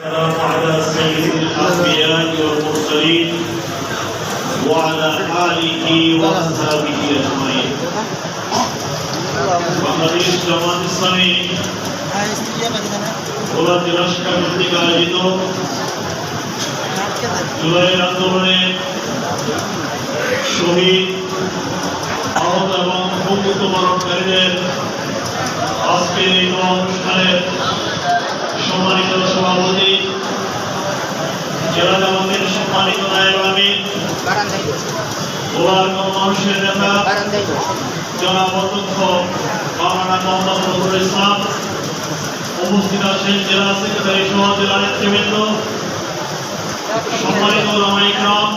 السلام على سيد الأنبياء والمرسلين وعلى آله وأصحابه أجمعين বাংলাদেশ জামাত ইসলামী ভোলা জেলা শাখা কর্তৃক আয়োজিত জুলাইয়ের আন্দোলনে শহীদ আহত এবং প্রকৃত মরণকারীদের আজকের এই অনুষ্ঠানের সম্মানিত সভাপতি, জেলা জামাতের সম্মানিত নায়ক আমির ভোলার মানুষের নেতা, জনাব অধ্যক্ষ মাওলানা মোহাম্মদ নজরুল ইসলাম, উপস্থিত আছেন জেলা সেক্রেটারি সম্মানিত রামাইকরাম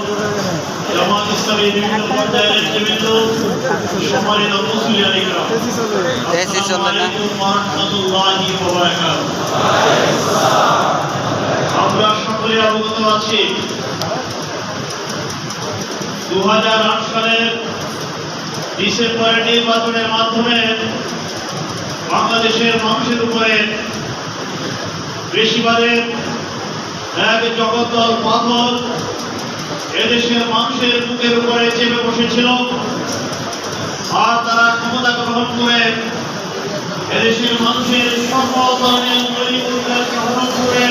সালের ডিসেম্বরের নির্বাচনের মাধ্যমে বাংলাদেশের মানুষের উপরে বেশিবাদের এক জগদ্দল পাথর এদেশের মানুষের বুকের উপরে চেপে বসেছিল। আর তারা ক্ষমতা গ্রহণ করে এদেশের মানুষের সকল ধরনের করে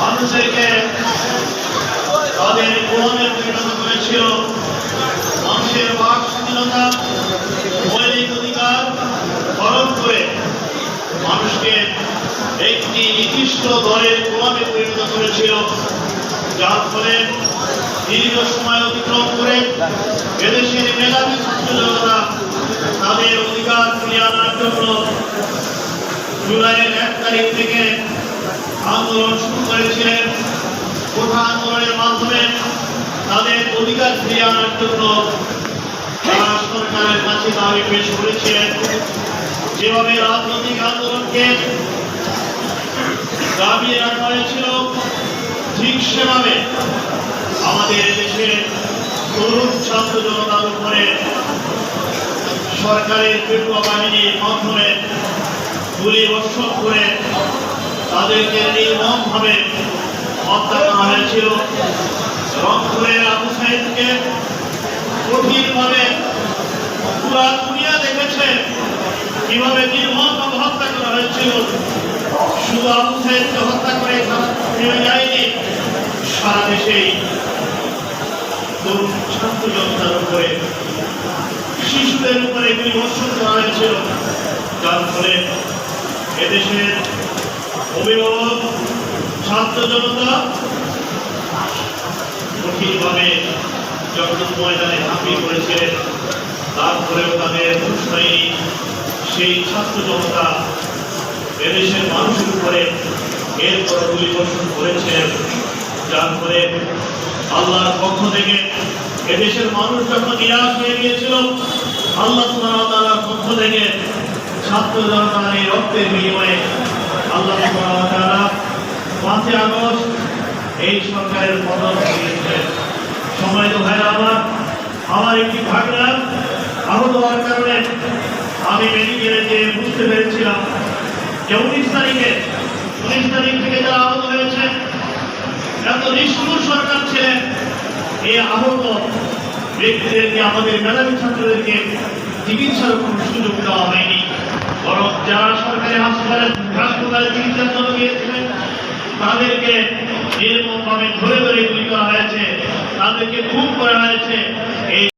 মানুষদেরকে তাদের গোলামের পরিণত করেছিল। মানুষের বাক স্বাধীনতা, মৌলিক অধিকার হরণ করে মানুষকে একটি নির্দিষ্ট দলের গোলামে পরিণত করেছিল। যার ফলে দীর্ঘ সময় অতিক্রম করে এদেশের মেধাবী ছাত্র জনতা তাদের অধিকার ফিরিয়ে আনার জন্য জুলাইয়ের এক তারিখ থেকে আন্দোলন শুরু করেছিলেন। কোঠা আন্দোলনের মাধ্যমে তাদের অধিকার ফিরিয়ে আনার জন্য তারা সরকারের কাছে দাবি পেশ করেছিলেন। যেভাবে রাজনৈতিক আন্দোলনকে দাবি রাখা হয়েছিল, ঠিক সেভাবে আমাদের দেশে তরুণ ছাত্র জনতার উপরে সরকারের পেটুয়া বাহিনীর মাধ্যমে গুলি বর্ষণ করে তাদেরকে নির্মমভাবে হত্যা করা হয়েছিল। রংপুরের আবু সাহেবকে কঠিনভাবে পুরা দুনিয়া দেখেছে, কীভাবে নির্মমভাবে হত্যা করা হয়েছিল। শুধু আবু সাহেবকে হত্যা করে থেমে যায়নি, সারা দেশেই তরুণ ছাত্র জনতার উপরে শিশুদের উপরে গুলি বর্ষণ করা হয়েছিল। যার ফলে এদেশের অভিভাবক, ছাত্র জনতা কঠিনভাবে যখন ময়দানে ঝাঁপিয়ে পড়েছিলেন, তারপরেও তাদের অনুষ্ঠায়ী সেই ছাত্র জনতা এদেশের মানুষের উপরে এরপর গুলি বর্ষণ করেছিলেন যার ফলে আল্লাহর পক্ষ থেকে এদেশের মানুষ যখন নিরাশ হয়ে গিয়েছিল, আল্লাহ তাআলার পক্ষ থেকে ছাত্র জনতার এই রক্তের বিনিময়ে আল্লাহ তাআলা পাঁচই আগস্ট এই সরকারের পতন সময় তো ভাইরা, আমার আমার একটি ভাগনা আহত হওয়ার কারণে আমি মেডিকেলে যে বুঝতে পেরেছিলাম যে উনিশ তারিখে, উনিশ তারিখ থেকে যারা আহত হয়েছে, এত নিষ্ঠুর সরকার ছিলেন এই আহত ব্যক্তিদেরকে, আমাদের মেধাবী ছাত্রদেরকে চিকিৎসার কোনো সুযোগ দেওয়া হয়নি। বরং যারা সরকারি হাসপাতালে হাসপাতালে চিকিৎসার জন্য গিয়েছিলেন, তাদেরকে এরকমভাবে ধরে ধরে গুলি করা হয়েছে। তাদেরকে খুন করা হয়েছে। এই